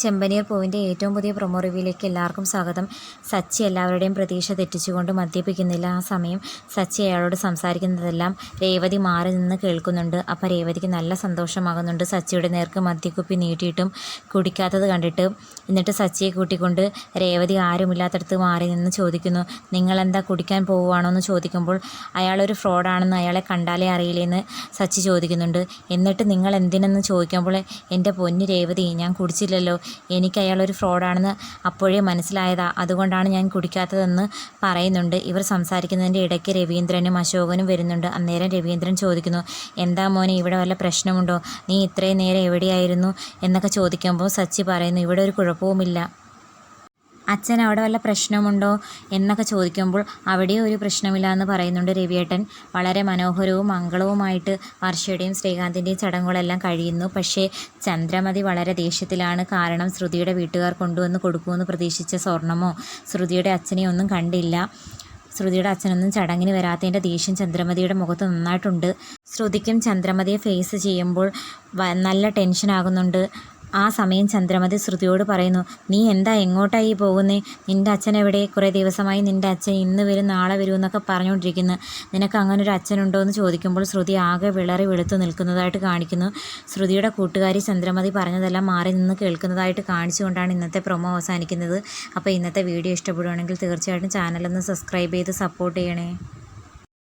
ചെമ്പനീർ പൂവിന്റെ ഏറ്റവും പുതിയ പ്രൊമോ റിവ്യൂയിലേക്ക് എല്ലാവർക്കും സ്വാഗതം. സച്ചി എല്ലാവരുടെയും പ്രതീക്ഷ തെറ്റിച്ചുകൊണ്ട് മദ്യപിക്കുന്നില്ല. ആ സമയം സച്ചി അയാളോട് സംസാരിക്കുന്നതെല്ലാം രേവതി മാറി നിന്ന് കേൾക്കുന്നുണ്ട്. അപ്പോൾ രേവതിക്ക് നല്ല സന്തോഷമാകുന്നുണ്ട്. സച്ചിയുടെ നേർക്ക് മദ്യക്കുപ്പി നീട്ടിയിട്ടും കുടിക്കാത്തത് കണ്ടിട്ട് എന്നിട്ട് സച്ചിയെ കൂട്ടിക്കൊണ്ട് രേവതി ആരുമില്ലാത്തടത്ത് മാറി നിന്ന് ചോദിക്കുന്നു നിങ്ങളെന്താ കുടിക്കാൻ പോവുകയാണോ എന്ന് ചോദിക്കുമ്പോൾ അയാളൊരു ഫ്രോഡാണെന്ന് അയാളെ കണ്ടാലേ അറിയില്ലെന്ന് സച്ചി ചോദിക്കുന്നുണ്ട്. എന്നിട്ട് നിങ്ങൾ എന്തിനെന്ന് ചോദിക്കുമ്പോൾ എന്റെ പൊന്നു രേവതി ഞാൻ കുടിച്ചില്ലല്ലോ. എനിക്ക് അയാളൊരു ഫ്രോഡാണെന്ന് അപ്പോഴേ മനസ്സിലായതാ. അതുകൊണ്ടാണ് ഞാൻ കുടിക്കാത്തതെന്ന് പറയുന്നുണ്ട്. ഇവർ സംസാരിക്കുന്നതിന്റെ ഇടയ്ക്ക് രവീന്ദ്രനും അശോകനും വരുന്നുണ്ട്. അന്നേരം രവീന്ദ്രൻ ചോദിക്കുന്നു എന്താ മോനെ ഇവിടെ വല്ല പ്രശ്നമുണ്ടോ? നീ ഇത്രയും നേരം എവിടെയായിരുന്നു? എന്നൊക്കെ ചോദിക്കുമ്പോൾ സച്ചി പറയുന്നു ഇവിടെ ഒരു കുഴപ്പവുമില്ല. അച്ഛൻ അവിടെ വല്ല പ്രശ്നമുണ്ടോ എന്നൊക്കെ ചോദിക്കുമ്പോൾ അവിടെ ഒരു പ്രശ്നമില്ല എന്ന് പറയുന്നുണ്ട് രവിയേട്ടൻ. വളരെ മനോഹരവും മംഗളവുമായിട്ട് വർഷയുടെയും ശ്രീകാന്തിന്റെയും ചടങ്ങുകളെല്ലാം കഴിയുന്നു. പക്ഷേ ചന്ദ്രമതി വളരെ ദേഷ്യത്തിലാണ്. കാരണം ശ്രുതിയുടെ വീട്ടുകാർ കൊണ്ടുവന്ന് കൊടുക്കുമെന്ന് പ്രതീക്ഷിച്ച സ്വർണമോ ശ്രുതിയുടെ അച്ഛനെ ഒന്നും കണ്ടില്ല. ശ്രുതിയുടെ അച്ഛനൊന്നും ചടങ്ങിന് വരാത്തതിന്റെ ദേഷ്യം ചന്ദ്രമതിയുടെ മുഖത്ത് നന്നായിട്ടുണ്ട്. ശ്രുതിക്കും ചന്ദ്രമതിയെ ഫേസ് ചെയ്യുമ്പോൾ നല്ല ടെൻഷൻ ടെൻഷനാകുന്നുണ്ട് ആ സമയം ചന്ദ്രമതി ശ്രുതിയോട് പറയുന്നു നീ എന്താ എങ്ങോട്ടായി പോകുന്നേ? നിന്റെ അച്ഛൻ എവിടെ? കുറേ ദിവസമായി നിന്റെ അച്ഛൻ ഇന്ന് വരും നാളെ വരും എന്നൊക്കെ പറഞ്ഞുകൊണ്ടിരിക്കുന്നു. നിനക്ക് അങ്ങനെ ഒരു അച്ഛനുണ്ടോ എന്ന് ചോദിക്കുമ്പോൾ ശ്രുതി ആകെ വിളറി വെളുത്തു നിൽക്കുന്നതായിട്ട് കാണിക്കുന്നു. ശ്രുതിയുടെ കൂട്ടുകാരി ചന്ദ്രമതി പറഞ്ഞതെല്ലാം മാറി നിന്ന് കേൾക്കുന്നതായിട്ട് കാണിച്ചുകൊണ്ടാണ് ഇന്നത്തെ പ്രൊമോ അവസാനിക്കുന്നത്. അപ്പോൾ ഇന്നത്തെ വീഡിയോ ഇഷ്ടപ്പെടുവാണെങ്കിൽ തീർച്ചയായിട്ടും ചാനലൊന്ന് സബ്സ്ക്രൈബ് ചെയ്ത് സപ്പോർട്ട് ചെയ്യണേ.